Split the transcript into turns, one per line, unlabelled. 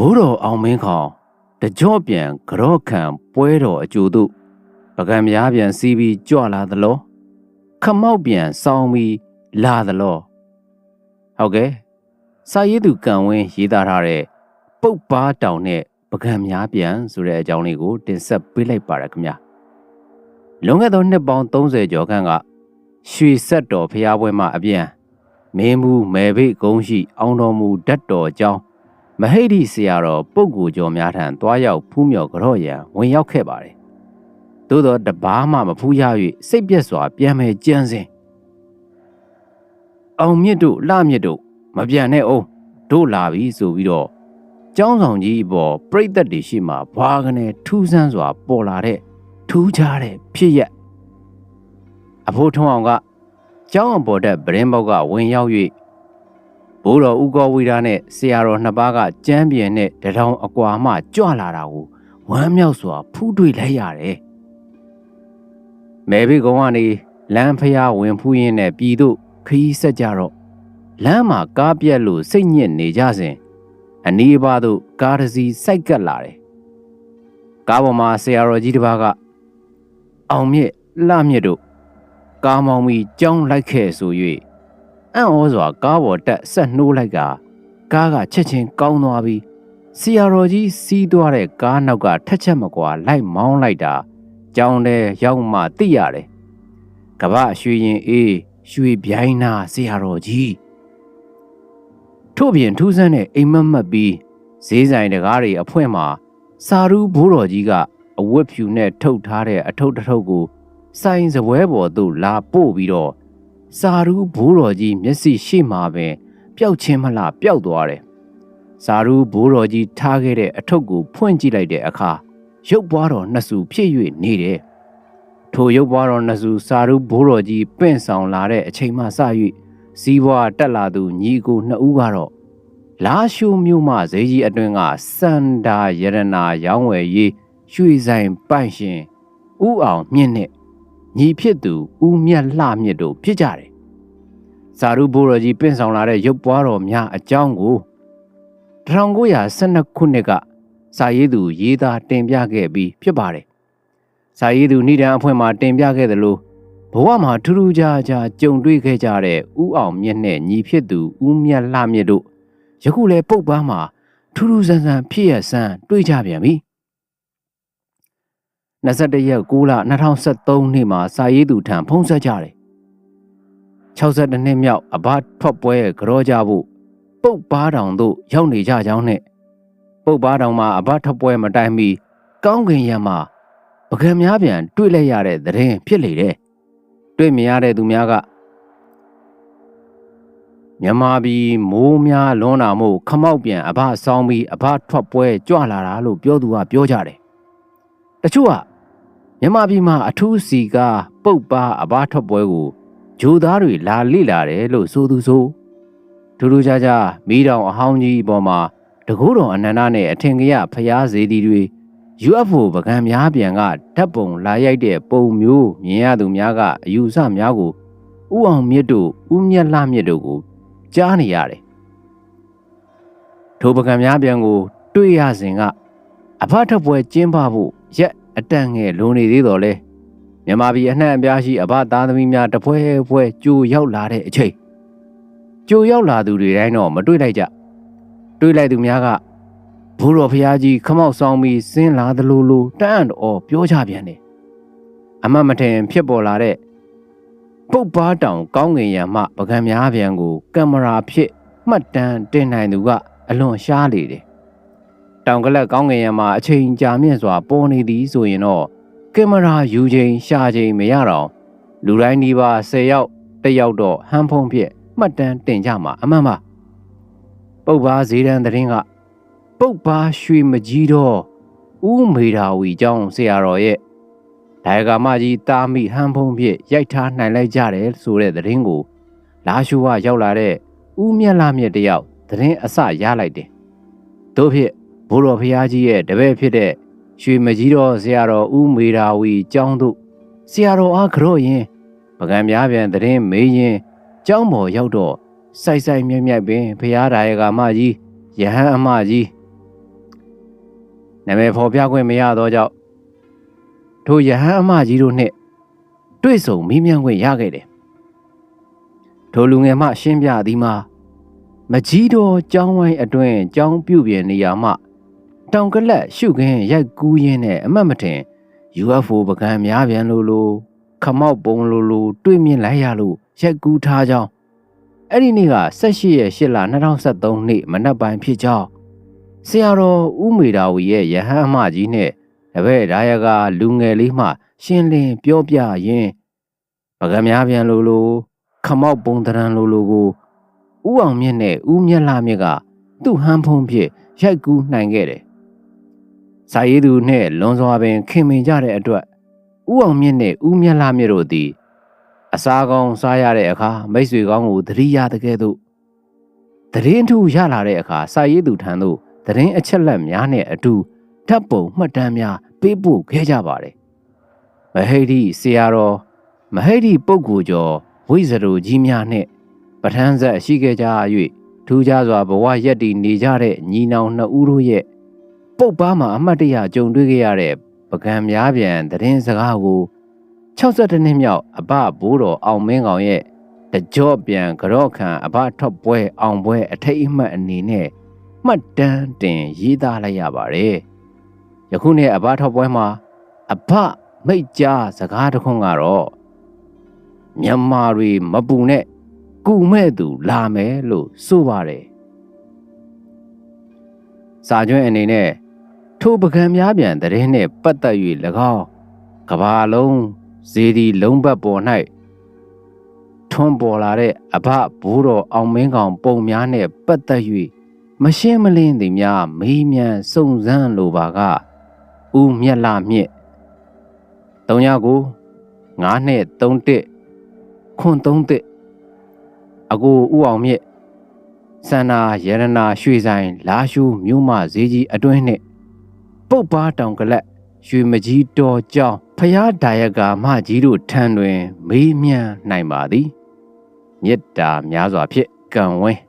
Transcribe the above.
ဘိုးတော်အောင်မင်းခေါင်တကြော့ပြန်ကြော့ခံပွဲတော်အကျိုးတို့ပကံများပြန်စီးပြီးကြွလာသလောခမောက်ပြန်စောင်းပြီးလာသလောဟုတ်ကဲ့စာရေးသူကံဝင်းရေးသားထားတဲ့ပုတ်ပါတောင်နဲ့ပကံများပြန်ဆိုတဲ့အကြောင်းလေးကိုတင်ဆက်ပေးလိုက်ပါရခင်ဗျာလွန်ခဲ့သောနှစ်ပေါင်း30ကျော်ခန့်ကရွှေဆက်တော်ဖျားပွဲမှာအပြန်မင်းမှုမဲဘိတ်ကုန်းရှိ အောင်တော်မူဓာတ်တော်ကြောင်း မဟိတ်ဒီဆရာတော်ပုပ်ကူကျော်များထံတွားရောက်ဖူးမြော်ကြော့ရန်ဝင်ရောက်ခဲ့ပါတယ်သို့သောတပားမှမဖူးရ၍စိတ်ပြက်စွာပြန်မဲ့ကြမ်းစင်အောင်မြင့်တို့လှမြင့်တို့မပြန်နဲ့အောင်တို့လာပြီဆိုပြီးတော့ကျောင်းဆောင်ကြီးပေါ်ပြိတ်သက်တွေရှိမှဘွားကနေထူးဆန်းစွာပေါ်လာတဲ့ထူးခြားတဲ့ဖြစ်ရက်အဖိုးထုံးအောင်ကကျောင်းအပေါ်တက်ဗရင်ဘောက်ကဝင်ရောက်၍ ဘိုးတော်ဦးကောဝီရာနဲ့ဆရာတော်နှစ်ပါးကကြမ်းပြင်းနဲ့တထောင်အကွာမှကြွလာတာကိုဝမ်းမြောက်စွာဖူးတွေ့လိုက်ရတယ်။မဲဘိကုံကနေလမ်းဖျားဝင်ဖူးရင်းနဲ့ပြည်သို့ခရီးဆက်ကြတော့လမ်းမှာကားပြက်လို့စိတ်ညစ်နေကြစဉ်အနီးပါးသို့ကားတစ်စီးစိုက်ကပ်လာတယ်။ကားပေါ်မှာဆရာတော်ကြီးတစ်ပါးကအောင်မြင့်လှမြင့်တို့ကားမောင်းပြီးကြောင်းလိုက်ခဲ့ဆို၍ အံ့ဩစွာကားပေါ်တက်ဆက်နှိုးလိုက်ကကားကချက်ချင်းကောင်းသွားပြီးစီယာတော်ကြီးစီးသွားတဲ့ကားနောက်ကထက်ချက်မကွာလိုက်မောင်းလိုက်တာကြောင်းတဲ့ရောက်မှသိရတယ်။ကပရွှေရင်အေးရွှေပြိုင်းနာစီယာတော်ကြီးထို့ပြင်ထူးဆန်းတဲ့အိမ်မက်မက်ပြီးဈေးဆိုင်တကားတွေအဖွင့်မှာစာရူးဘိုးတော်ကြီးကအဝတ်ဖြူနဲ့ထုတ်ထားတဲ့အထုပ်တစ်ထုပ်ကိုဆိုင်စပွဲပေါ်သို့လာပို့ပြီးတော့ စာရူးဘိုးတော်ကြီးမျက်စိရှိမှပင်ပျောက်ချင်းမလားပျောက်သွားတယ်။စာရူးဘိုးတော်ကြီးထားခဲ့တဲ့အထုပ်ကိုဖွင့်ကြည့်လိုက်တဲ့အခါရုပ်ပွားတော်နှစ်စုဖြစ်၍နေတယ်။ထိုရုပ်ပွားတော်နှစ်စုစာရူးဘိုးတော်ကြီးပင့်ဆောင်လာတဲ့အချိန်မှစ၍စီးပွားတက်လာသူညီကိုနှစ်ဦးကတော့လာရှိုးမြို့မှဈေးကြီးအတွင်းကစန္ဒာယရနာရောင်းဝယ်ရေးရွှေဆိုင်ပိုင်ရှင်ဥအောင်မြင့်နဲ့ ညီဖြစ်သူဦးမြတ်လှမြင့်တို့ဖြစ်ကြတယ်။ဇာရုဘိုးတော်ကြီးပင့်ဆောင်လာတဲ့ရုပ်ပွားတော်များအကြောင်းကို1912ခုနှစ်ကစာရေးသူရေးသားတင်ပြခဲ့ပြီးဖြစ်ပါတယ်။စာရေးသူဏိဒံအဖွဲ့မှာတင်ပြခဲ့သလိုဘဝမှာထူးထူးခြားခြားကြုံတွေ့ခဲ့ကြတဲ့ဦးအောင်မြင့်နဲ့ညီဖြစ်သူဦးမြတ်လှမြင့်တို့ယခုလည်းပုတ်ပန်းမှာထူးထူးဆန်းဆန်းဖြစ်ရဆန်းတွေ့ကြပြန်ပြီ 21ရက်6လ2023နှစ်မှာစာရေးသူထံဖုံးဆက်ကြတယ်62နှစ်မြောက်အဘထွက်ပွဲကြောကြဖို့ပုတ်ပါတောင်တို့ရောက်နေကြကြောင်းနဲ့ပုတ်ပါတောင်မှာအဘထွက်ပွဲမတိုင်မီကောင်းကင်ရံမှာပကံများပြန်တွေ့လိုက်ရတဲ့သတင်းဖြစ်လေတယ်တွေ့မြင်ရတဲ့သူများကမြန်မာပြည်မိုးများလွန်းတာမို့ခမောက်ပြန်အဘဆောင်းပြီးအဘထွက်ပွဲကြွလာတာလို့ပြောသူကပြောကြတယ်။ တချို့ကမြန်မာပြည်မှာအထူးစီကပုတ်ပါအဘထွက်ပွဲကိုဂျိုသားတွေလာလိလာတယ်လို့ဆိုသူဆိုထူးထူးခြားခြားမိတောင်အဟောင်းကြီးပေါ်မှာတကူတော်အနန္ဒနဲ့အထင်ကရဖျားစေတီတွေ UFO ပကံများပြန်ကဓာတ်ပုံလာရိုက်တဲ့ပုံမျိုးမြင်ရသူများကအယူဆများကိုဥအောင်မြင့်တို့ဥမြတ်လှမြင့်တို့ကိုကြားနေရတယ်ထိုပကံများပြန်ကို တွေ့ရစဉ်ကအဖထပွဲကျင်းပဖို့ ရက်အတန့်ငယ်လုံနေသေးတော်လဲမြန်မာပြည်အနှံ့အပြားရှိအဘသားသမီးများတပွဲပွဲကြိုရောက်လာတဲ့အချိန်ကြိုရောက်လာသူတွေတိုင်းတော့မတွေ့လိုက်ကြတွေ့လိုက်သူများကဘိုးတော်ဖရာကြီးခမောက်ဆောင်ပြီးဆင်းလာသလိုလိုတန်းတော်ပြောကြပြန်တယ်အမတ်မထင်ဖြစ်ပေါ်လာတဲ့ပုတ်ပါတောင်ကောင်းငင်ရံမှပကံများပြန်ကိုကင်မရာဖြစ်မှတ်တမ်းတင်နိုင်သူကအလွန်ရှားလေတယ်။ တောင်ကလပ်ကောင်းငင်ရံမှာအချိန်ကြာမြင့်စွာပေါ်နေသည်ဆိုရင်တော့ကင်မရာယူချိန်ရှာချိန်မရတော့လူတိုင်းဒီပါ10ယောက်တစ်ယောက်တော့ဟန်ဖုံးဖြစ်မှတ်တမ်းတင်ကြမှာအမှန်ပါ။ပုတ်ပါဈေးတန်းသတင်းကပုတ်ပါရွှေမကြီးတော့ဦးမေတာဝီကျောင်းဆရာတော်ရဲ့ဒါယကာမကြီးတာမိဟန်ဖုံးဖြစ်ရိုက်ထားနိုင်လိုက်ကြတယ်ဆိုတဲ့သတင်းကို လာရှုဝရောက်လာတဲ့ဦးမြတ်လာမြတ်တယောက်သတင်းအစရလိုက်တယ်။တို့ဖြစ် ဘိုးတော်ဖရာကြီးရဲ့တပည့်ဖြစ်တဲ့ရွှေမကြီးတော်ဆရာတော်ဦးမေရာဝီကျောင်းတို့ဆရာတော်အားကြော့ရင်ပကံများပြန်သတင်းမေးရင်ကျောင်းပေါ်ရောက်တော့စိုက်စိုက်မြက်မြက်ပင်ဖရာဒါယကာမကြီးယဟန်အမကြီးနာမည်ဖော်ပြခွင့်မရသောကြောင့်ထိုယဟန်အမကြီးတို့နှင့်တွေ့ဆုံမေးမြန်းခွင့်ရခဲ့တယ်ထိုလူငယ်မှရှင်းပြသည်မှာမကြီးတော်ကျောင်းဝိုင်းအတွင်းကျောင်းပြုပြင်နေရာမှ တောင်ကလတ်ရှုခင်းရိုက်ကူးရင်းနဲ့အမတ်မထင် UFO ပကံများပြန်လို့လို့ခမောက်ပုံလို့လို့တွေ့မြင်လိုက်ရလို့ရိုက်ကူးထားကြောင်းအဲ့ဒီနေ့က18ရက်8လ2023နှစ်မနက်ပိုင်းဖြစ်ကြောင်းဆရာတော်ဦးမေတာဝီရဲ့ယဟန်အမကြီးနဲ့တပည့်ဒါယကလူငယ်လေးမှ ရှင်းလင်းပြောပြရင်းပကံများပြန်လို့လို့ခမောက်ပုံတရံလို့လို့ကိုဥအောင်မြင့်နဲ့ဦးမြတ်လာမြင့်ကသူ့ဟန်းဖုံးဖြစ်ရိုက်ကူးနိုင်ခဲ့တယ်။ စာရေးသူနဲ့လွန်စွာပင်ခင်မင်ကြတဲ့အတွက်ဥအောင်မြင့်နဲ့ဦးမြတ်လာမြင့်တို့သည်အစာကောင်းစားရတဲ့အခါမိတ်ဆွေကောင်းကိုသတိရတဲ့ကဲ့သို့သတင်းထူရလာတဲ့အခါစာရေးသူထံသို့သတင်းအချက်လက်များနဲ့အတူဓာတ်ပုံမှတ်တမ်းများပေးပို့ခဲ့ကြပါတယ်။မဟိတိဆရာတော်မဟိတိပုဂ္ဂိုလ်ကျော်ဝိဇရိုကြီးများနှင့်ပဋ္ဌာန်းဆက်ရှိခဲ့ကြ၍ထူးခြားစွာဘဝရက်တည်နေကြတဲ့ညီနောင်နှစ်ဦးတို့ရဲ့ ပုတ်ပါမှာအမှတ်တရကြုံတွေ့ခဲ့ရတဲ့ပကံများပြန်သတင်းစကားကို62နှစ်မြောက်အဘဘိုးတော်အောင်မင်းကောင်ရဲ့တကြော့ပြန်ကြော့ခံအဘထော့ပွဲအောင်ပွဲအထိတ်အမှတ်အနေနဲ့မှတ်တမ်းတင်ရေးသားလိုက်ရပါတယ်။ယခုနေ့အဘထော့ပွဲမှာအဘမိတ်ကြားစကားတစ်ခွန်းကတော့မြန်မာတွေမပူနဲ့ကူမဲ့သူလာမယ်လို့ဆိုပါတယ်။စာကျွင်းအနေနဲ့ ထိုပကံများပြန်တရင်နဲ့ပတ်သက်၍၎င်းကဘာလုံးဇေဒီလုံးဘက်ပေါ်၌ထွန်းပေါ်လာတဲ့အဘဘိုးတော်အောင်မင်းကောင်ပုံများနဲ့ပတ်သက်၍မရှင်းမလင်းသည်များမေးမြန်းစုံစမ်းလိုပါကဦးမြက်လာမြင့်39 9နှစ်31ခွန်31အကိုဦးအောင်မြင့်စန္နာရတနာရွှေဆိုင်လာရှုမြို့မဈေးကြီးအတွင်းနှင့် ပုတ်ပါတောင်ကလတ်ရွှေမကြီးတော်ကြောင်းဖျားဒါယကာမကြီးတို့ထံတွင် မေးမြန်းနိုင်ပါသည်မေတ္တာများစွာဖြင့်ကံဝင်း